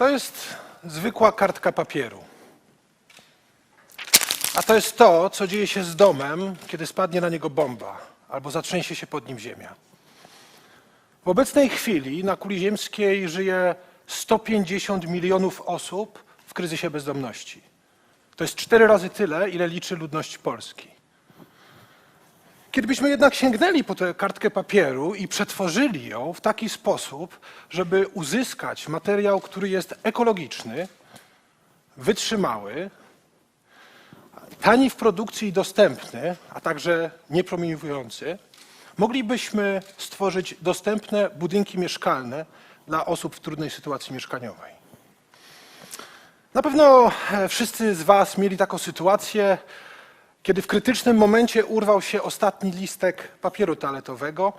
To jest zwykła kartka papieru. A to jest to, co dzieje się z domem, kiedy spadnie na niego bomba albo zatrzęsie się pod nim ziemia. W obecnej chwili na kuli ziemskiej żyje 150 milionów osób w kryzysie bezdomności. To jest cztery razy tyle, ile liczy ludność Polski. Kiedybyśmy jednak sięgnęli po tę kartkę papieru i przetworzyli ją w taki sposób, żeby uzyskać materiał, który jest ekologiczny, wytrzymały, tani w produkcji i dostępny, a także niepromieniujący, moglibyśmy stworzyć dostępne budynki mieszkalne dla osób w trudnej sytuacji mieszkaniowej. Na pewno e, wszyscy z Was mieli taką sytuację, kiedy w krytycznym momencie urwał się ostatni listek papieru toaletowego,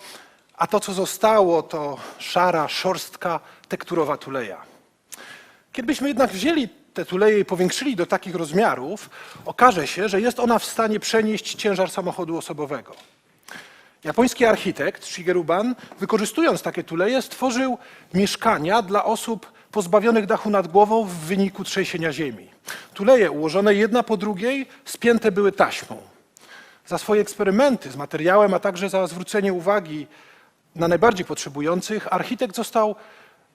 a to, co zostało, to szara, szorstka, tekturowa tuleja. Kiedybyśmy jednak wzięli tę tuleję i powiększyli do takich rozmiarów, okaże się, że jest ona w stanie przenieść ciężar samochodu osobowego. Japoński architekt Shigeru Ban, wykorzystując takie tuleje, stworzył mieszkania dla osób pozbawionych dachu nad głową w wyniku trzęsienia ziemi. Tuleje ułożone jedna po drugiej spięte były taśmą. Za swoje eksperymenty z materiałem, a także za zwrócenie uwagi na najbardziej potrzebujących, architekt został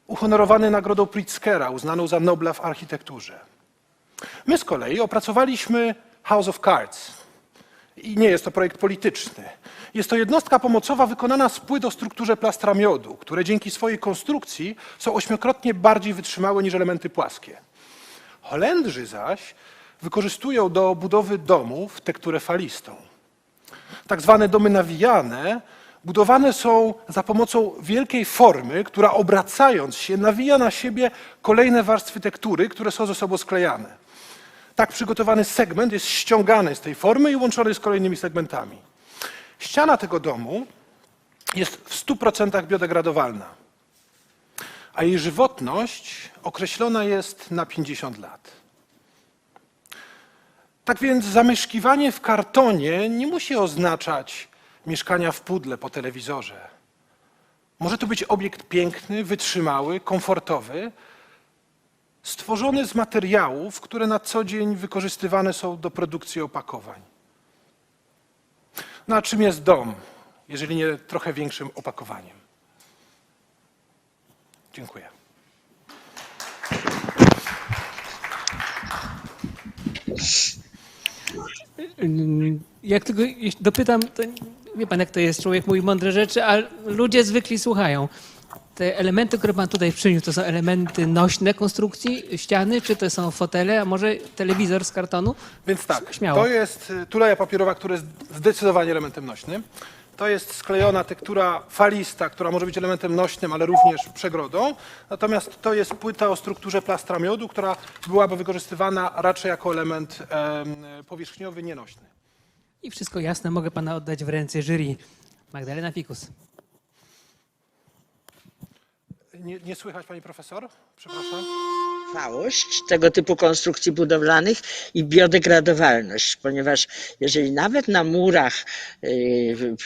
uhonorowany nagrodą Pritzkera, uznaną za Nobla w architekturze. My z kolei opracowaliśmy House of Cards. I nie jest to projekt polityczny. Jest to jednostka pomocowa wykonana z płyt o strukturze plastra miodu, które dzięki swojej konstrukcji są ośmiokrotnie bardziej wytrzymałe niż elementy płaskie. Holendrzy zaś wykorzystują do budowy domów tekturę falistą. Tak zwane domy nawijane budowane są za pomocą wielkiej formy, która obracając się nawija na siebie kolejne warstwy tektury, które są ze sobą sklejane. Tak przygotowany segment jest ściągany z tej formy i łączony z kolejnymi segmentami. Ściana tego domu jest w 100% biodegradowalna, a jej żywotność określona jest na 50 lat. Tak więc zamieszkiwanie w kartonie nie musi oznaczać mieszkania w pudle po telewizorze. Może to być obiekt piękny, wytrzymały, komfortowy, stworzony z materiałów, które na co dzień wykorzystywane są do produkcji opakowań. No a czym jest dom, jeżeli nie trochę większym opakowaniem? Dziękuję. Jak tylko dopytam, to wie pan, jak to jest, człowiek mówi mądre rzeczy, a ludzie zwykli słuchają. Te elementy, które pan tutaj przyniósł, to są elementy nośne konstrukcji ściany, czy to są fotele, a może telewizor z kartonu? Więc tak, Śmiało. to jest y, tuleja papierowa, która jest zdecydowanie elementem nośnym. To jest sklejona tektura falista, która może być elementem nośnym, ale również przegrodą. Natomiast to jest płyta o strukturze plastra miodu, która byłaby wykorzystywana raczej jako element em, powierzchniowy, nienośny. I wszystko jasne, mogę pana oddać w ręce jury. Magdalena Fikus. Nie, nie słychać pani profesor? Przepraszam. Trwałość tego typu konstrukcji budowlanych i biodegradowalność, ponieważ jeżeli nawet na murach w-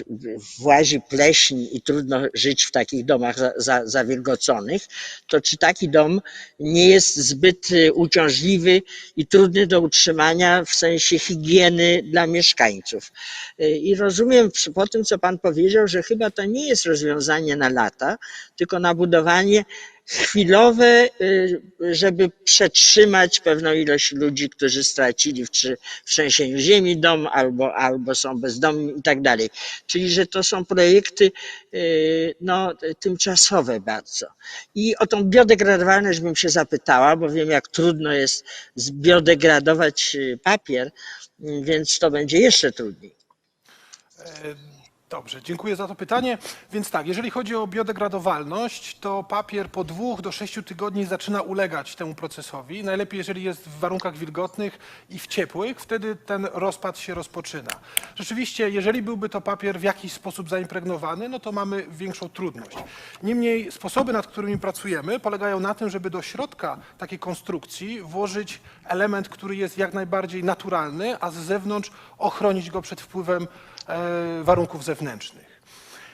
włazi pleśń i trudno żyć w takich domach za- za- zawilgoconych, to czy taki dom nie jest zbyt y, uciążliwy i trudny do utrzymania w sensie higieny dla mieszkańców? Y, I rozumiem po tym, co Pan powiedział, że chyba to nie jest rozwiązanie na lata, tylko na budowanie chwilowe, y, żeby przetrzymać pewną ilość ludzi, którzy stracili w, trzęsieniu ziemi dom albo, albo są bezdomni i tak dalej. Czyli, że to są projekty y, no, tymczasowe bardzo. I o tą biodegradowalność bym się zapytała, bo wiem, jak trudno jest zbiodegradować y, papier, więc to będzie jeszcze trudniej. Dobrze, dziękuję za to pytanie. Więc tak, jeżeli chodzi o biodegradowalność, to papier po dwóch do sześciu tygodni zaczyna ulegać temu procesowi. Najlepiej, jeżeli jest w warunkach wilgotnych i w ciepłych, wtedy ten rozpad się rozpoczyna. Rzeczywiście, jeżeli byłby to papier w jakiś sposób zaimpregnowany, no to mamy większą trudność. Niemniej sposoby, nad którymi pracujemy, polegają na tym, żeby do środka takiej konstrukcji włożyć element, który jest jak najbardziej naturalny, a z zewnątrz ochronić go przed wpływem e, warunków zewnętrznych wewnętrznych.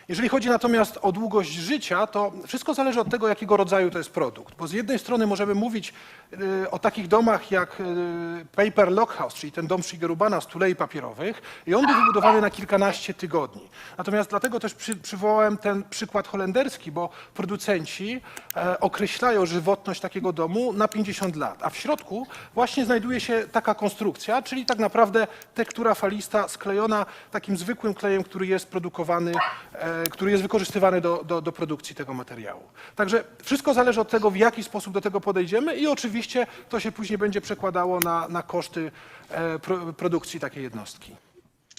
Jeżeli chodzi natomiast o długość życia, to wszystko zależy od tego, jakiego rodzaju to jest produkt. Bo z jednej strony możemy mówić y, o takich domach jak y, Paper Lock House, czyli ten dom Shigerubana z tulei papierowych i on był wybudowany na kilkanaście tygodni. Natomiast dlatego też przy, przywołałem ten przykład holenderski, bo producenci e, określają żywotność takiego domu na 50 lat, a w środku właśnie znajduje się taka konstrukcja, czyli tak naprawdę tektura falista sklejona takim zwykłym klejem, który jest produkowany, e, który jest wykorzystywany do, do, do produkcji tego materiału. Także wszystko zależy od tego, w jaki sposób do tego podejdziemy i oczywiście to się później będzie przekładało na, na koszty e, pro, produkcji takiej jednostki.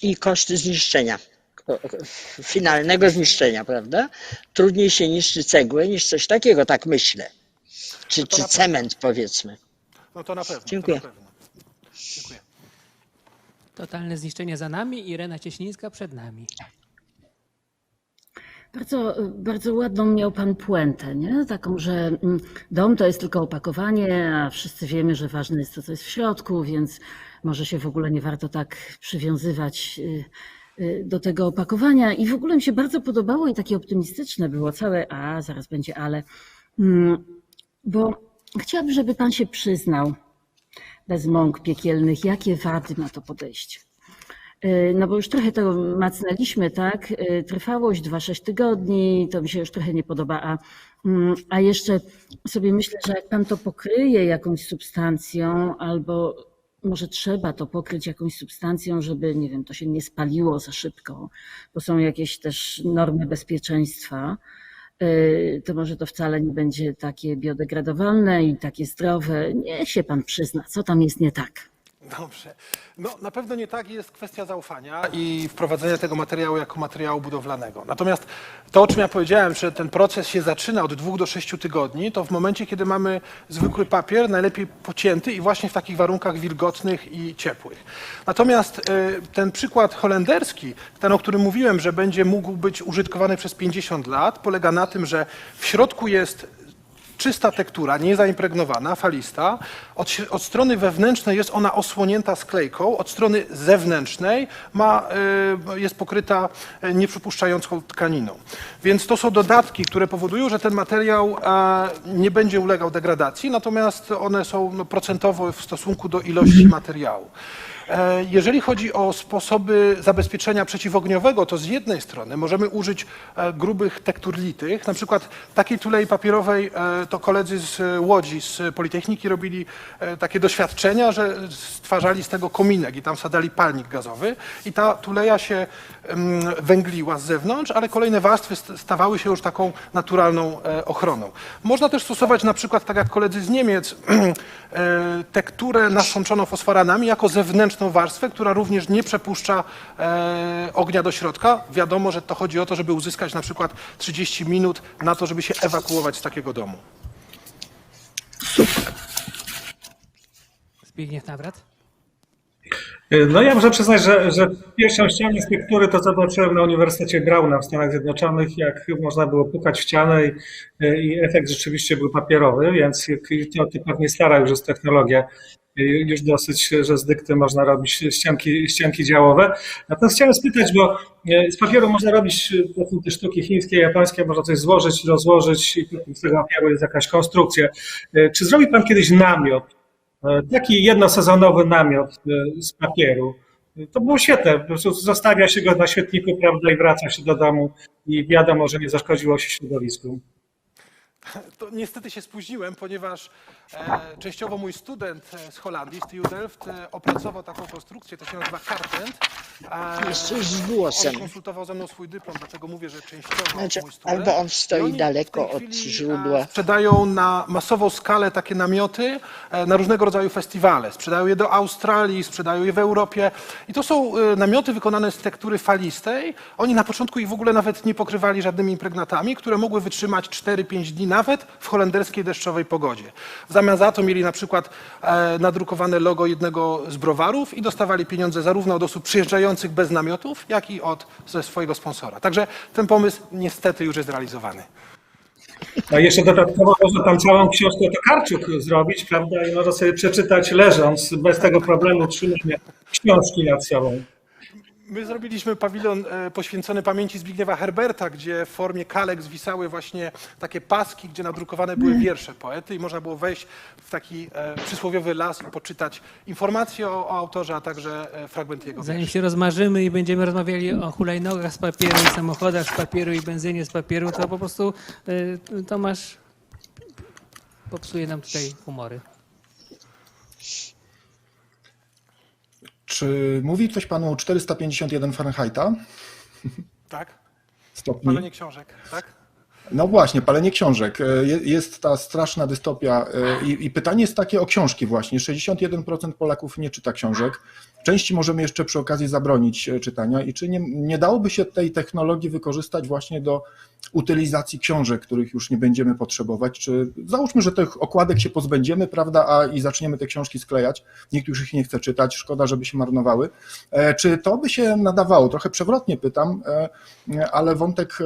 I koszty zniszczenia. Finalnego zniszczenia, prawda? Trudniej się niszczy cegłę niż coś takiego, tak myślę. Czy, No czy cement, powiedzmy. No to na pewno. Dziękuję. To na pewno. Dziękuję. Totalne zniszczenie za nami, Irena Cieślińska przed nami. Bardzo, bardzo ładną miał pan puentę, nie? Taką, że mm, dom to jest tylko opakowanie, a wszyscy wiemy, że ważne jest to, co jest w środku, więc może się w ogóle nie warto tak przywiązywać y, y, do tego opakowania. I w ogóle mi się bardzo podobało i takie optymistyczne było całe, a zaraz będzie ale, Mm, bo chciałabym, żeby pan się przyznał bez mąk piekielnych, jakie wady ma to podejście. Y, No bo już trochę to macnęliśmy, tak? Y, Trwałość 2-6 tygodni, to mi się już trochę nie podoba, a, mm, a jeszcze sobie myślę, że jak pan to pokryje jakąś substancją, albo może trzeba to pokryć jakąś substancją, żeby, nie wiem, to się nie spaliło za szybko, bo są jakieś też normy bezpieczeństwa, y, to może to wcale nie będzie takie biodegradowalne i takie zdrowe. Niech się pan przyzna, co tam jest nie tak. Dobrze. No, na pewno nie tak jest kwestia zaufania i wprowadzenia tego materiału jako materiału budowlanego. Natomiast to, o czym ja powiedziałem, że ten proces się zaczyna od dwóch do sześciu tygodni, to w momencie, kiedy mamy zwykły papier, najlepiej pocięty i właśnie w takich warunkach wilgotnych i ciepłych. Natomiast y, ten przykład holenderski, ten, o którym mówiłem, że będzie mógł być użytkowany przez 50 lat, polega na tym, że w środku jest czysta tektura, niezaimpregnowana, falista. Od, od strony wewnętrznej jest ona osłonięta sklejką, od strony zewnętrznej ma, y, jest pokryta y, nieprzypuszczającą tkaniną. Więc to są dodatki, które powodują, że ten materiał e, nie będzie ulegał degradacji, natomiast one są no, procentowo w stosunku do ilości materiału. E, Jeżeli chodzi o sposoby zabezpieczenia przeciwogniowego, to z jednej strony możemy użyć e, grubych tektur litych. Na przykład takiej tulei papierowej e, to koledzy z Łodzi, z Politechniki robili takie doświadczenia, że stwarzali z tego kominek i tam sadali palnik gazowy i ta tuleja się em, węgliła z zewnątrz, ale kolejne warstwy st- stawały się już taką naturalną ochroną. Można też stosować na przykład, tak jak koledzy z Niemiec, tekturę nasączoną fosforanami jako zewnętrzną warstwę, która również nie przepuszcza e, ognia do środka. Wiadomo, że to chodzi o to, żeby uzyskać na przykład 30 minut na to, żeby się ewakuować z takiego domu. Zbigniew Nawrat. No ja muszę przyznać, że, że pierwszą ścianę z tektury to zobaczyłem na Uniwersytecie Brauna w Stanach Zjednoczonych, jak można było pukać w ścianę i, i efekt rzeczywiście był papierowy, więc to, to pewnie stara już jest technologia, już dosyć, że z dykty można robić ścianki, ścianki działowe. Natomiast chciałem spytać, bo z papieru można robić są te sztuki chińskie, japońskie, można coś złożyć, rozłożyć i z tego papieru jest jakaś konstrukcja. Czy zrobi Pan kiedyś namiot E, Taki jednosezonowy namiot e, z papieru. To było świetne. Po prostu zostawia się go na świetniku, prawda, i wraca się do domu i wiadomo, że nie zaszkodziło się środowisku. To niestety się spóźniłem, ponieważ e, częściowo mój student e, z Holandii, z TU Delft, e, opracował taką konstrukcję, to się nazywa Cartent. E, Jeszcze z głosem. On konsultował ze mną swój dyplom, dlatego mówię, że częściowo Znaczy, mój student. albo on stoi I oni w daleko tej od chwili, źródła. e, Sprzedają na masową skalę takie namioty e, na różnego rodzaju festiwale. Sprzedają je do Australii, sprzedają je w Europie. I to są e, namioty wykonane z tektury falistej. Oni na początku ich w ogóle nawet nie pokrywali żadnymi impregnatami, które mogły wytrzymać 4-5 dni nawet w holenderskiej deszczowej pogodzie. W zamian za to mieli na przykład e, nadrukowane logo jednego z browarów i dostawali pieniądze zarówno od osób przyjeżdżających bez namiotów, jak i od ze swojego sponsora. Także ten pomysł niestety już jest realizowany. A jeszcze dodatkowo można tam całą książkę Tokarczuk zrobić, prawda, i można sobie przeczytać leżąc, bez tego problemu trzymania książki nad sobą. My zrobiliśmy pawilon e, poświęcony pamięci Zbigniewa Herberta, gdzie w formie kalek zwisały właśnie takie paski, gdzie nadrukowane były wiersze poety i można było wejść w taki e, przysłowiowy las i poczytać informacje o, o autorze, a także e, fragmenty jego Zanim wierszy. się rozmarzymy i będziemy rozmawiali o hulajnogach z papieru i samochodach z papieru i benzynie z papieru, to po prostu Tomasz popsuje nam tutaj humory. Czy mówi coś panu 451 Fahrenheita? Tak? Stopni? Palenie książek, tak? No właśnie, palenie książek. E, je- Jest ta straszna dystopia e, i, i pytanie jest takie o książki właśnie. 61% Polaków nie czyta książek. Części możemy jeszcze przy okazji zabronić e, czytania i czy nie, nie dałoby się tej technologii wykorzystać właśnie do utylizacji książek, których już nie będziemy potrzebować? Czy załóżmy, że tych okładek się pozbędziemy, prawda, a i zaczniemy te książki sklejać. Nikt już ich nie chce czytać, szkoda, żeby się marnowały. E, Czy to by się nadawało? Trochę przewrotnie pytam, e, ale wątek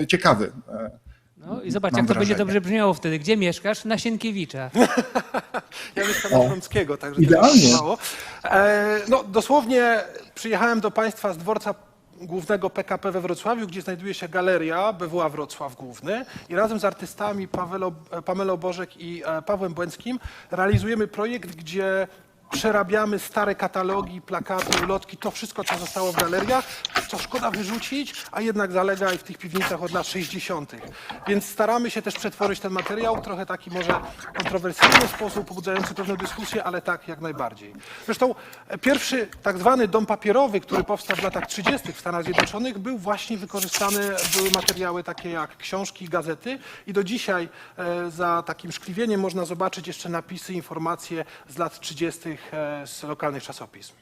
e, ciekawy. E, No i zobacz, Mam jak to będzie dobrze brzmiało wtedy. Gdzie mieszkasz? Na Sienkiewicza. Ja mieszkam na Frąckiego, także Idealnie. tak się mało. E, no, dosłownie przyjechałem do Państwa z dworca głównego PKP we Wrocławiu, gdzie znajduje się galeria BWA Wrocław Główny. I razem z artystami Pawelo, Pamelą Bożek i e, Pawłem Błęckim realizujemy projekt, gdzie przerabiamy stare katalogi, plakaty, ulotki, to wszystko, co zostało w galeriach, co szkoda wyrzucić, a jednak zalega i w tych piwnicach od lat 60. Więc staramy się też przetworzyć ten materiał, trochę taki może kontrowersyjny sposób, pobudzający pewną dyskusję, ale tak jak najbardziej. Zresztą e, pierwszy tak zwany dom papierowy, który powstał w latach 30. w Stanach Zjednoczonych, był właśnie wykorzystany, były materiały takie jak książki, gazety i do dzisiaj e, za takim szkliwieniem można zobaczyć jeszcze napisy, informacje z lat 30. e, z lokalnych czasopism.